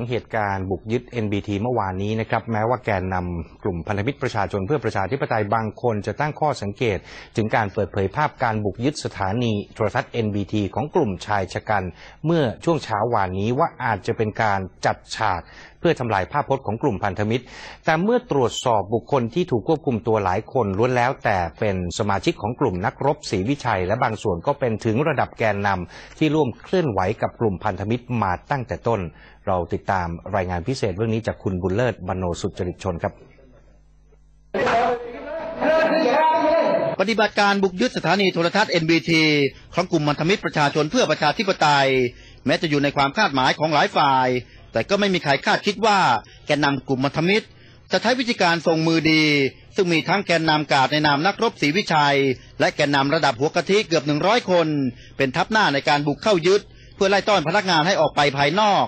งเหตุการณ์บุกยึด NBT เมื่อวานนี้นะครับแม้ว่าแกนนำกลุ่มพันธมิตรประชาชนเพื่อประชาธิปไตยบางคนจะตั้งข้อสังเกต ถึงการเปิดเผยภาพการบุกยึดสถานีโทรทัศน์ NBT ของกลุ่มชายชะกัน เมื่อช่วงเช้าวานนี้ว่าอาจจะเป็นการจัดฉาก เพื่อทำลายภาพพจน์ของกลุ่มพันธมิตร แต่เมื่อตรวจสอบบุคคลที่ถูกควบคุมตัวหลายคนล้วนแล้ว แต่เป็นสมาชิกของกลุ่มนักรบศรีวิชัย และบางส่วนก็เป็นถึงระดับแกนนำที่ร่วมเคลื่อนไหวกับกลุ่มพันธมิตรมาตั้งแต่ต้น เราติดตามรายงานพิเศษเรื่องนี้จากคุณบุญเลิศบรรโนสุจริตชนครับปฏิบัติการบุกยึดสถานีโทรทัศน์ NBT ของกลุ่มมันธมิตรประชาชนเพื่อประชาธิปไตย แม้จะอยู่ในความคาดหมายของหลายฝ่าย แต่ก็ไม่มีใครคาดคิดว่าแกนนำกลุ่มมัธมิตร จะใช้วิธีการทรงมือดี ซึ่งมีทั้งแกนนำกาดในนามนักรบศรีวิชัย และแกนนำระดับหัวกะทิเกือบหนึ่งร้อยคน เป็นทัพหน้าในการบุกเข้ายึด เพื่อไล่ต้อนพนักงานให้ออกไปภายนอก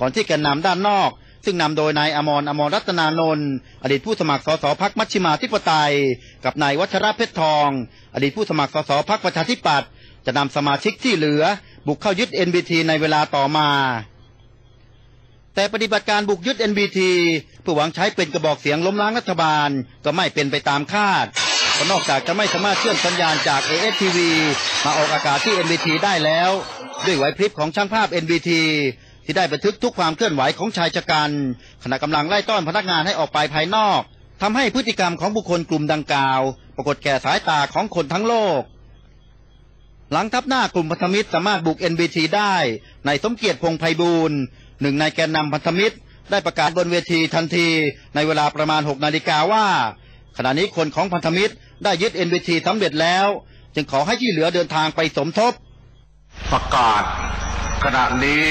ก่อนที่แกนนำด้านนอก ซึ่งนำโดยนายอมรอมรรัตนานนท์อดีตผู้สมัครสสพักมัชชิมาธิปไตย กับนายวัชระเพชรทอง อดีตผู้สมัครสสพักประชาธิปัตย์จะนำสมาชิกที่เหลือ บุกเข้ายึด NBT ในเวลาต่อมา แต่ปฏิบัติการบุกยึด NBT เพื่อหวังใช้เป็นกระบอกเสียงล้มล้างรัฐบาลก็ไม่เป็นไปตามคาดเพราะนอกจากจะไม่สามารถเชื่อมสัญญาณจาก ASTV มาออกอากาศที่ NBT ได้แล้ว ด้วยไหวพริบของช่างภาพ NBT ที่ได้บันทึกทุกความเคลื่อนไหวของชายชะกัน ขณะกำลังไล่ต้อนพนักงานให้ออกไปภายนอกทำให้พฤติกรรมของบุคคลกลุ่มดังกล่าว ปรากฏแก่สายตาของคนทั้งโลก หลังทับหน้ากลุ่มพันธมิตรสามารถบุก NBT ได้ ในสมเกียรติพงไพบูลย์ หนึ่งในแกนนำพันธมิตร ได้ประกาศบนเวทีทันทีในเวลาประมาณ 6 นาฬิกาว่า ขณะนี้คนของพันธมิตรได้ยึด NBT สำเร็จแล้ว จึงขอให้ที่เหลือเดินทางไปสมทบ ประกาศ ขณะนี้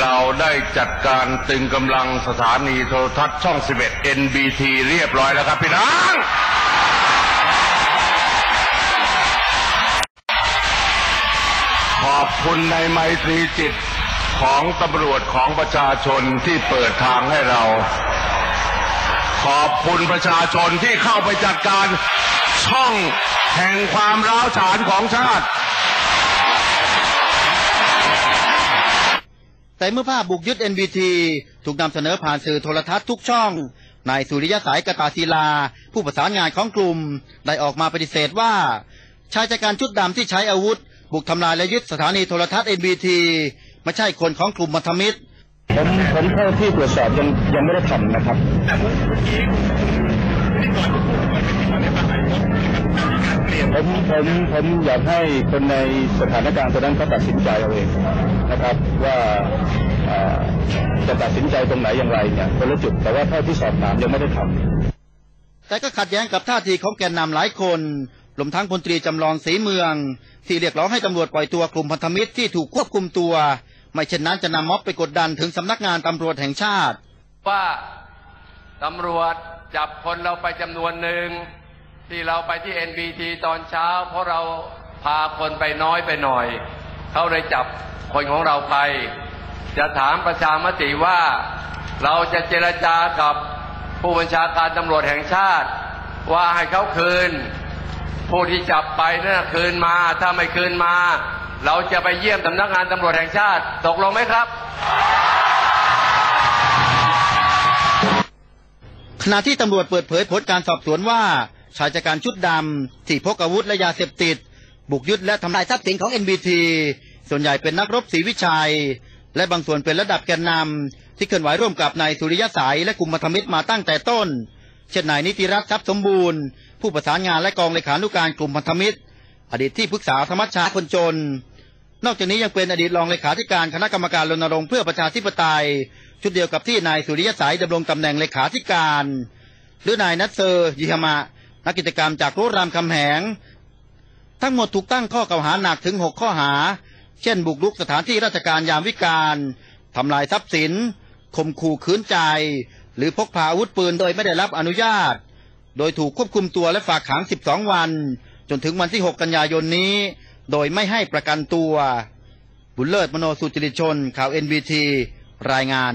เราได้จัดการตึงกำลังสถานีโทรทัศน์ช่อง 11 NBT เรียบร้อยแล้วครับพี่น้องขอบคุณในไมตรีจิต ของตำรวจของประชาชนที่เปิดทางให้เรา ขอบคุณประชาชนที่เข้าไปจัดการช่องแห่งความร้าวฉานของชาติ แต่เมื่อภาพบุกยึด NBT ถูกนำเสนอผ่านสื่อโทรทัศน์ทุกช่องนายสุริยสายกตาศิลา ผู้ประสานงานของกลุ่ม ได้ออกมาปฏิเสธว่าชายจัดการชุดดำที่ใช้อาวุธ บุกทำลายและยึดสถานีโทรทัศน์ NBT ไม่ใช่คนของกลุ่มมัธมิตร ผมผมเท่าที่ตรวจสอบยังยังไม่ได้ทำนะครับผมผมผมอยากให้คนในสถานการณ์ตอนนั้นเขาตัดสินใจเอาเองนะครับว่าเอ่อจะตัดสินใจตรงไหนอย่างไรเนี่ยคนละจุดแต่ว่าเท่าที่สอบถามยังไม่ได้ทำแต่ก็ขัดแย้งกับท่าทีของแกนนำหลายคนรวมทั้งพลตรีจำลองศรีเมือง ที่เรียกร้องให้ตำรวจปล่อยตัวกลุ่มพันธมิตรที่ถูกควบคุมตัว ไม่เช่นนั้นจะนำม็อบไปกดดันถึงสำนักงานตำรวจแห่งชาติ ว่าตำรวจจับคนเราไปจำนวนหนึ่งที่เราไปที่ NBT ตอนเช้า เพราะเราพาคนไปน้อยไปหน่อย เขาเลยจับคนของเราไป จะถามประชามติว่าเราจะเจรจากับผู้บัญชาการตำรวจแห่งชาติ ว่าให้เขาคืน ผู้ที่จับไปนั่นคืนมา ถ้าไม่คืนมา เราจะไปเยี่ยมสำนักงานตำรวจแห่งชาติตกลงไหมครับ ขณะที่ตำรวจเปิดเผยผลการสอบสวนว่า ชายจัการชุดดำที่พกอาวุธและยาเสพติด บุกยึดและทำลายทรัพย์สินของ NBT ส่วนใหญ่เป็นนักรบศรีวิชัย และบางส่วนเป็นระดับแกนนำที่เคลื่อนไหวร่วมกับนายสุริยสายและกลุ่มมัธมิตรมาตั้งแต่ต้น เช่นนายนิติรัตน์ทรัพย์สมบูรณ์ ผู้ประสานงานและกองเลขานุการกลุ่มพันธมิตร อดีตที่ปรึกษาธรรมชาคนจน นอกจากนี้ยังเป็นอดีตรองเลขาธิการคณะกรรมการรณรงค์เพื่อประชาธิปไตย ชุดเดียวกับที่นายสุริยสายดำรงตำแหน่งเลขาธิการ หรือนายนัทเซอร์ยิฮามะนักกิจกรรมจากรุรามคำแหง ทั้งหมดถูกตั้งข้อกล่าวหาหนักถึง 6 ข้อหา เช่น บุกรุกสถานที่ราชการยามวิการทำลายทรัพย์สินข่มขู่ขืนใจ หรือพกพาอาวุธปืนโดยไม่ได้รับอนุญาต โดยถูกควบคุมตัวและฝากขัง 12 วัน จนถึงวันที่ 6 กันยายนนี้ โดยไม่ให้ประกันตัว บุญเลิศมโนสุจริตชนข่าวเอ็นบีทีรายงาน